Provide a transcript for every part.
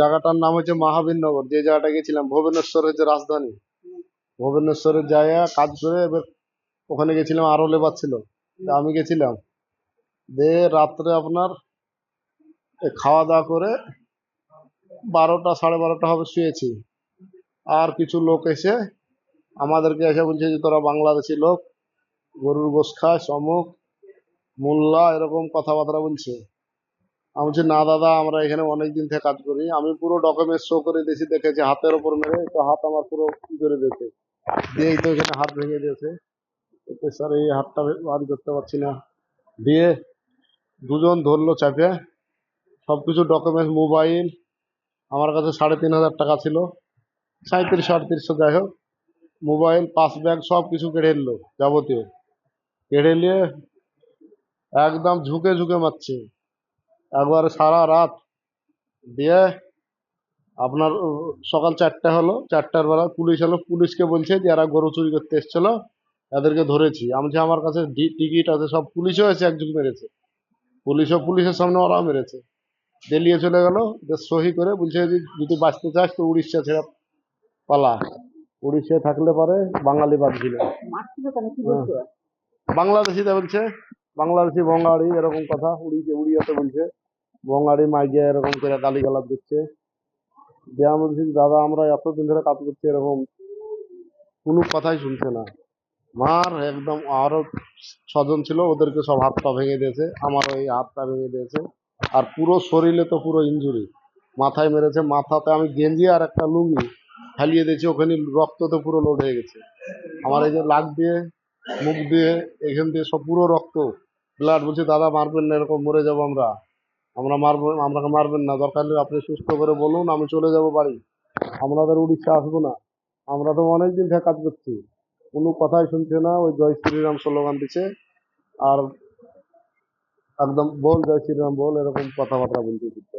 জায়গাটার নাম হচ্ছে মহাবীরনগর যে জায়গাটা গেছিলাম, ভুবনেশ্বর হচ্ছে রাজধানী। ভুবনেশ্বরে যাইয়া কাজ করে এবার ওখানে গেছিলাম আরও লেবার ছিল। আমি গেছিলাম। দিয়ে রাত্রে আপনার খাওয়া দাওয়া করে বারোটা, সাড়ে বারোটা হবে শুয়েছি। আর কিছু লোক এসে আমাদেরকে এসে বলছে যে, তোরা বাংলাদেশি লোক, গরুর গোস খাস, অমুক, মোল্লা, এরকম কথাবার্তা বলছে। আমি বলছি, না দাদা, আমরা এখানে অনেক দিন থেকে কাজ করি। আমি পুরো ডকুমেন্ট শো করে দিয়েছি দেখেছি হাতের ওপর মেরে, তো হাত আমার পুরো ই করে দিয়েছে। দিয়েই তো এখানে হাত ভেঙে দিয়েছে। স্যার, এই হাতটা বার করতে পারছি না। দিয়ে দুজন ধরলো চাপে। সব কিছু ডকুমেন্ট মোবাইল আমার কাছে সাড়ে তিন হাজার টাকা ছিল। সাঁত্রিশ আটত্রিশশো যাই হোক মোবাইল পাস ব্যাগ সব কিছু কেড়ে নিলো, যাবতীয়। কেড়ে নিয়ে একদম ঝুঁকে ঝুঁকে মারছে। একবারে সারা রাত দিয়ে আপনার সকাল চারটে হলো, চারটার বেলা পুলিশ এলো, পুলিশকে বলছে যে এরা গরু চুরি করতে এসেছিল, এদেরকে ধরেছি। আমি যে আমার কাছে টিকিট আছে, সব পুলিশও এসে একজন মেরেছে। পুলিশও পুলিশের সামনে ওরাও মেরেছে। দেলিয়ে চলে গেল সহি করে বলছে যে, যদি বাঁচতে চাস তো উড়িষ্যা ছেড়ে পালা। উড়িষ্যায় থাকলে পরে বাঙালি বাদ দিলে। হ্যাঁ। বাংলাদেশিতে বলছে, বাংলাদেশি বঙ্গাড়ি এরকম কথা উড়িয়ে উড়িয়াতে বলছে। বঙ্গাড়ি মাইগে এরকম করে গালি গালাজ দিচ্ছে। দিয়ে আমি বলছি দাদা, আমরা এতদিন ধরে কাজ করছি এরকম, কোনো কথাই শুনছে না। মার একদম আরও ছজন ছিল, ওদেরকে সব হাত পা ভেঙে দিয়েছে, আমার ওই হাত পা ভেঙে দিয়েছে। আর পুরো শরীরে তো পুরো ইঞ্জুরি মাথায় মেরেছে, মাথাতে আমি গেঞ্জি আর একটা লুঙ্গি ফেলিয়ে দিয়েছি, ওখানে রক্ত তো পুরো লোড হয়ে গেছে। আমার এই যে লাগ দিয়ে, মুখ দিয়ে, এখান দিয়ে সব পুরো রক্ত। ব্লাড বলছি, দাদা, মারবেন না, এরকম মরে যাব আমরা। আমরা মারবো আমাকে মারবেন না। দরকার হলে আপনি সুস্থ করে বলুন আমি চলে যাব বাড়ি। আপনাদের উড়িষ্যা আসব না। আমরা তো অনেক দিন থেকে কাজ করছি। কোনো কথাই শুনছে না ওই জয় শ্রীরাম স্লোগান দিচ্ছে আর একদম বল জয় শ্রীরাম বল এরকম কথাবার্তা বলতে দিচ্ছে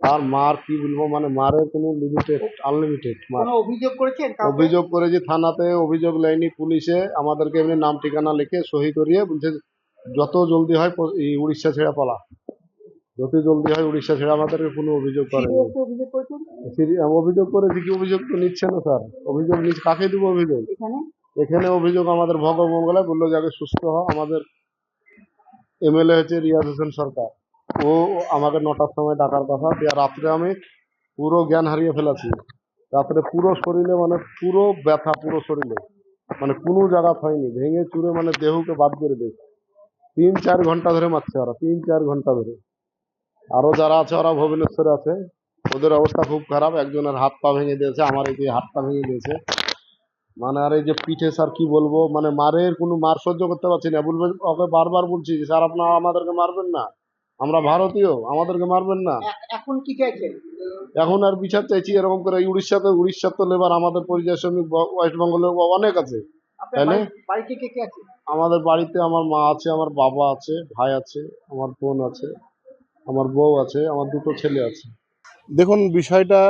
আর মার কি বলব মানে মারের কোনো লিমিটেড আনলিমিটেড মার। অভিযোগ করেছেন অভিযোগ করেছি থানাতে অভিযোগ লাইনি পুলিশে। আমাদেরকে এমনি নাম ঠিকানা লিখে সহি করিয়ে বলছে যত জলদি হয় উড়িষ্যা ছেড়ে পালা। যত জলদি হয় উড়িষ্যা ছেড়ে আমাদেরকে কোনো অভিযোগ সিরিয়াসলি অভিযোগ করেছি? কি অভিযোগ তো নিচ্ছে না স্যার। অভিযোগ নিচ্ছে। কাকে দিব অভিযোগ? এখানে? অভিযোগ আমাদের ভগমঙ্গলায় বলল যে আগে সুস্থ হ আমাদের এমএলএ হচ্ছে রিয়াজ হোসেন সরকার। ও আমাকে নটার সময় ডাকার কথা। দিয়ে রাত্রে আমি পুরো জ্ঞান হারিয়ে ফেলেছি। রাত্রে পুরো শরীরে মানে পুরো ব্যথা পুরো শরীরে। মানে কোনো জায়গা হয়নি। ভেঙে চুরে মানে দেহকে বাদ করে দেয় তিন চার ঘণ্টা ধরে মারছে ওরা। তিন চার ঘণ্টা ধরে। আরও যারা আছে ওরা ভুবনেশ্বরে আছে। ওদের অবস্থা খুব খারাপ। একজনের হাত পা ভেঙে দিয়েছে আমার এই যে হাত পা ভেঙে দিয়েছে। মানে আর এই যে পিঠে স্যার কি বলব? মানে মারের কোনো মার সহ্য করতে পারছি না। বলবে ওকে বারবার বলছি যে, স্যার আপনারা আমাদেরকে মারবেন না। আমরা ভারতীয় আমাদেরকে মারবেন না। এখন কি চাইছেন? এখন আর বিচার চাইছি এরকম করে উড়িষ্যাতে উড়িষ্যার তো লেবার আমাদের পরিযায়ী শ্রমিক ওয়েস্ট বেঙ্গলের অনেক আছে? আমাদের বাড়িতে আমার মা আছে আমার বাবা আছে ভাই আছে আমার বোন আছে। আমার বউ আছে, আমার দুটো ছেলে আছে। দেখুন, বিষয়টা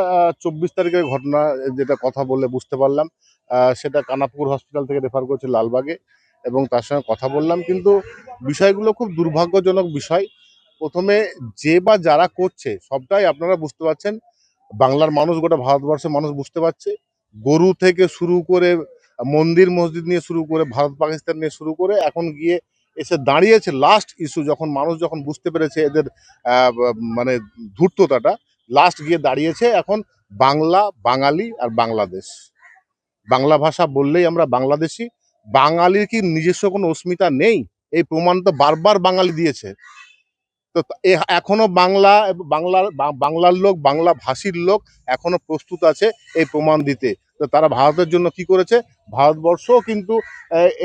চব্বিশ তারিখের ঘটনা, যেটা কথা বলে বুঝতে পারলাম। সেটা কানাপুর হসপিটাল থেকে রেফার করেছে লালবাগে, এবং তার সঙ্গে কথা বললাম। কিন্তু বিষয়গুলো খুব দুর্ভাগ্যজনক বিষয়। প্রথমে যে বা যারা করছে, সবটাই আপনারা বুঝতে পারছেন। বাংলার মানুষ, গোটা ভারতবর্ষের মানুষ বুঝতে পারছে। গরু থেকে শুরু করে মন্দির, মসজিদ নিয়ে শুরু করে, ভারত, পাকিস্তান নিয়ে শুরু করে, এখন গিয়ে এসে দাঁড়িয়েছে লাস্ট ইস্যু যখন মানুষ যখন বুঝতে পেরেছে এদের মানে ধূর্ততাটা লাস্ট গিয়ে দাঁড়িয়েছে এখন বাংলা, বাঙালি আর বাংলাদেশ। বাংলা ভাষা বললেই আমরা বাংলাদেশি। বাঙালির কি নিজস্ব কোনো অস্মিতা নেই? এই প্রমাণ তো বারবার বাঙালি দিয়েছে। তো এখনও বাংলা, বাংলার বাংলার লোক, বাংলা ভাষীর লোক এখনও প্রস্তুত আছে এই প্রমাণ দিতে। তো তারা ভারতের জন্য কি করেছে? ভারতবর্ষ কিন্তু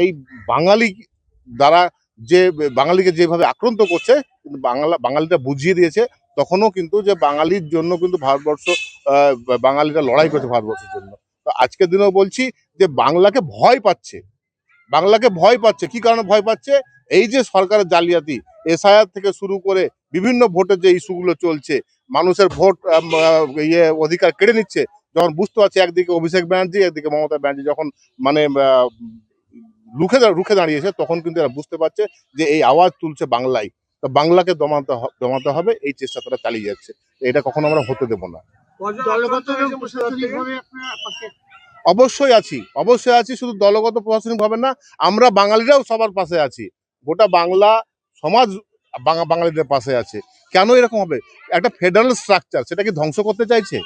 এই বাঙালি দ্বারা যে বাঙালিকে যেভাবে আক্রান্ত করছে কিন্তু বাংলা, বাঙালিটা বুঝিয়ে দিয়েছে, তখনও কিন্তু যে বাঙালির জন্য কিন্তু ভারতবর্ষ বাঙালিরা লড়াই করেছে ভারতবর্ষের জন্য। তো আজকের দিনেও বলছি যে, বাংলাকে ভয় পাচ্ছে। বাংলাকে ভয় পাচ্ছে। কি কারণে ভয় পাচ্ছে? এই যে সরকারের জালিয়াতি, এসআইআর থেকে শুরু করে বিভিন্ন ভোটের যে ইস্যুগুলো চলছে, মানুষের ভোট ইয়ে অধিকার কেড়ে নিচ্ছে, যখন বুঝতে পারছে একদিকে অভিষেক ব্যানার্জি, একদিকে মমতা ব্যানার্জি, যখন মানে রুখে রুখে দাঁড়িয়েছে তখন কিন্তু এরা বুঝতে পারছে যে এই আওয়াজ তুলছে বাংলায়। তো বাংলাকে দমাতে দমাতে হবে এই চেষ্টা তারা চালিয়ে যাচ্ছে। এটা কখনো আমরা হতে দেবো না। অবশ্যই আছি অবশ্যই আছি শুধু দলগত প্রশাসনিক ভাবে না আমরা বাঙালিরাও সবার পাশে আছি। গোটা বাংলা সমাজ বাঙা- বাঙালিদের পাশে আছে। কেন এরকম হবে? একটা ফেডারেল স্ট্রাকচার সেটা কি ধ্বংস করতে চাইছে?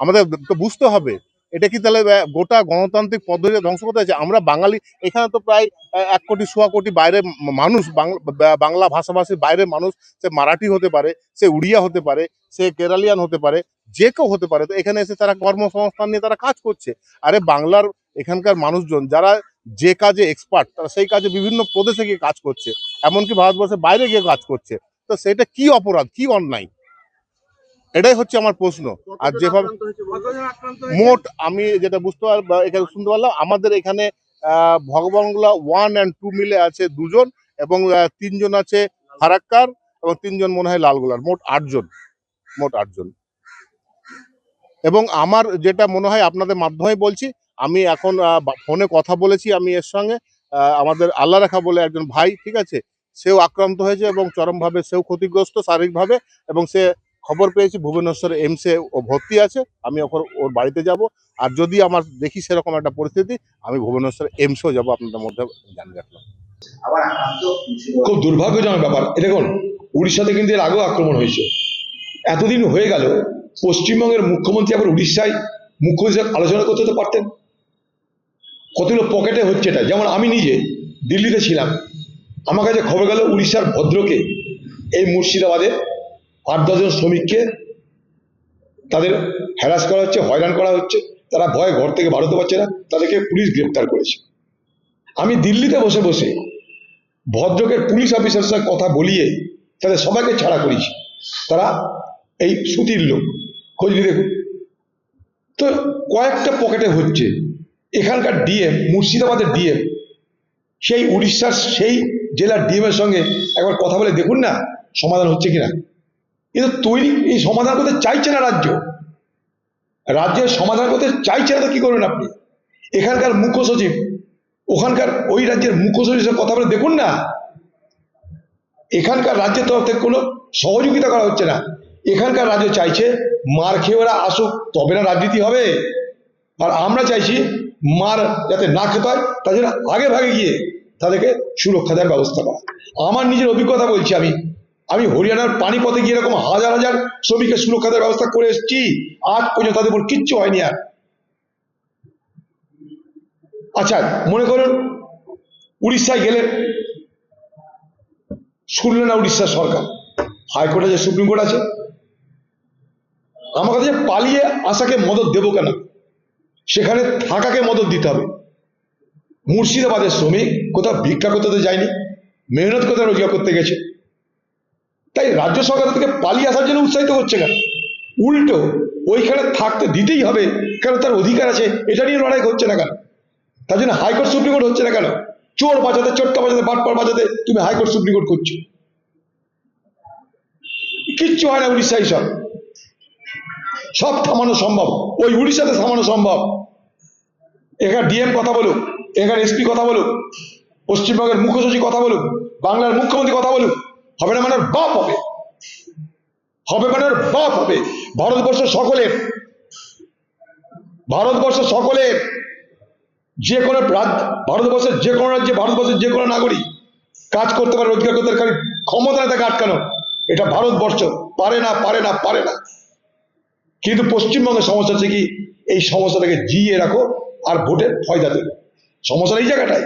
আমাদের তো বুঝতে হবে। এটা কি তাহলে গোটা গণতান্ত্রিক পদ্ধতিতে ধ্বংস করতে চাইছে আমরা বাঙালি, এখানে তো প্রায় এক কোটি, সোয়া কোটি বাইরে মানুষ, বাংলা, বা- বাংলা ভাষাভাষীর বাইরের মানুষ, সে মারাঠি হতে পারে, সে উড়িয়া হতে পারে, সে কেরালিয়ান হতে পারে, যে কেউ হতে পারে। তো এখানে এসে তারা কর্মসংস্থান নিয়ে তারা কাজ করছে। আরে বাংলার এখানকার মানুষজন, যারা যে কাজে এক্সপার্ট তারা সেই কাজে বিভিন্ন প্রদেশে গিয়ে কাজ করছে। এমনকি ভারতবর্ষের বাইরে গিয়ে কাজ করছে। তো সেটা কি অপরাধ, কি অন্যায়? এটাই হচ্ছে আমার প্রশ্ন। আর যেভাবে মোট আমি যেটা বুঝতে পার বা এখানে শুনতে পারলাম আমাদের এখানে আহ, ভগবানগুলা ওয়ান অ্যান্ড টু মিলে আছে দুজন এবং তিনজন আছে ফারাক্কার এবং তিনজন মনে হয় লালগোলার মোট আটজন মোট আটজন। এবং আমার যেটা মনে হয় আপনাদের মাধ্যমে বলছি আমি এখন আহ, ফোনে কথা বলেছি আমি এর সঙ্গে আহ, আমাদের আল্লাহ রেখা বলে একজন ভাই ঠিক আছে? সেও আক্রান্ত হয়েছে এবং চরমভাবে সেও ক্ষতিগ্রস্ত শারীরিকভাবে এবং সে খবর পেয়েছি ভুবনেশ্বর এমসে ও ভর্তি আছে আমি ওখানে ওর বাড়িতে যাব। আর যদি আমার দেখি সেরকম একটা পরিস্থিতি আমি ভুবনেশ্বর এমসেও যাব আপনাদের মধ্যে জানি রাখলাম। খুব দুর্ভাগ্যজনক ব্যাপার। এ দেখুন উড়িষ্যাতে কিন্তু এর আগেও আক্রমণ হয়েছে। এতদিন হয়ে গেল পশ্চিমবঙ্গের মুখ্যমন্ত্রী আবার উড়িষ্যায় মুখ্যমন্ত্রী আলোচনা করতে তো পারতেন। কতগুলো পকেটে হচ্ছে এটা। যেমন আমি নিজে দিল্লিতে ছিলাম। আমার কাছে খবর গেল উড়িষ্যার ভদ্রকে এই মুর্শিদাবাদে আট দশজন শ্রমিককে তাদের হ্যারাস করা হচ্ছে, হয়রান করা হচ্ছে। তারা ভয়ে ঘর থেকে বাড়তে পারছে না। তাদেরকে পুলিশ গ্রেপ্তার করেছে। আমি দিল্লিতে বসে বসে ভদ্রকের পুলিশ অফিসারের সঙ্গে কথা বলিয়ে তাদের সবাইকে ছাড়া করেছি। তারা এই সুতির লোক। খোঁজ নিয়ে দেখুন। তো কয়েকটা পকেটে হচ্ছে। এখানকার ডিএম, মুর্শিদাবাদের ডিএম, সেই উড়িষ্যার সেই জেলার ডিএম এর সঙ্গে একবার কথা বলে দেখুন না, সমাধান হচ্ছে কিনা। কিন্তু তৈরি এই সমাধান করতে চাইছে না রাজ্য। রাজ্যের সমাধান করতে চাইছে না তো কি করবেন আপনি? এখানকার মুখ্য সচিব, ওখানকার ওই রাজ্যের মুখ্য সচিবের কথা বলে দেখুন না। এখানকার রাজ্যের তরফ থেকে কোনো সহযোগিতা করা হচ্ছে না। এখানকার রাজ্য চাইছে মার খেয়ে ওরা আসুক, তবে না রাজনীতি হবে। আর আমরা চাইছি মার যাতে না খেতে হয় জন্য আগে ভাগে গিয়ে তাদেরকে সুরক্ষা দেওয়ার ব্যবস্থা করা। আমার নিজের অভিজ্ঞতা বলছি আমি। আমি হরিয়ানার পানিপথে গিয়ে এরকম হাজার হাজার শ্রমিকের সুরক্ষা দেওয়ার ব্যবস্থা করে এসেছি। আজ পর্যন্ত তাদের উপর কিচ্ছু হয়নি আর। আচ্ছা মনে করুন, উড়িষ্যায় গেলেন শুনলেন না উড়িষ্যার সরকার? হাইকোর্টে যে সুপ্রিম কোর্ট আছে, আমার কাছে পালিয়ে আসাকে মদত দেবো কেন? সেখানে থাকাকে মদত দিতে হবে। মুর্শিদাবাদের শ্রমিক কোথাও ভিক্ষা করতে যায়নি, মেহনত করতে রোজগার করতে গেছে? তাই রাজ্য সরকার থেকে পালিয়ে আসার জন্য উৎসাহিত করছে কেন? উল্টো ওইখানে থাকতে দিতেই হবে কেন তার অধিকার আছে? এটা নিয়ে লড়াই করছে না কেন? তার জন্য হাইকোর্ট, সুপ্রিম কোর্ট হচ্ছে না কেন? চোর বাঁচাতে চটকা বাঁচাতে বাটপার বাঁচাতে তুমি হাইকোর্ট, সুপ্রিম কোর্ট করছ। কিচ্ছু হয় না উড়িষ্যায় সব সব থামানো সম্ভব। ওই উড়িষ্যাতে থামানো সম্ভব। এখানে ডিএম কথা বলুক, এখানে এসপি কথা বলুক, পশ্চিমবঙ্গের মুখ্য সচিব কথা বলুক, বাংলার মুখ্যমন্ত্রী কথা বলুক হবে না মানে বাপ হবে। হবে মানে বাপ হবে। ভারতবর্ষ সকলের ভারতবর্ষ সকলের যে কোনো ভারতবর্ষের যে কোনো রাজ্যে, ভারতবর্ষের যে কোনো নাগরিক কাজ করতে পারে, রোজগার করতে পারে ক্ষমতা তাকে আটকানো। এটা ভারতবর্ষ। পারে না পারে না পারে না। কিন্তু পশ্চিমবঙ্গের সমস্যা হচ্ছে কি, এই সমস্যাটাকে জিয়ে রাখো আর ভোটের ফয়দা দেবে। সমস্যা এই জায়গাটায়।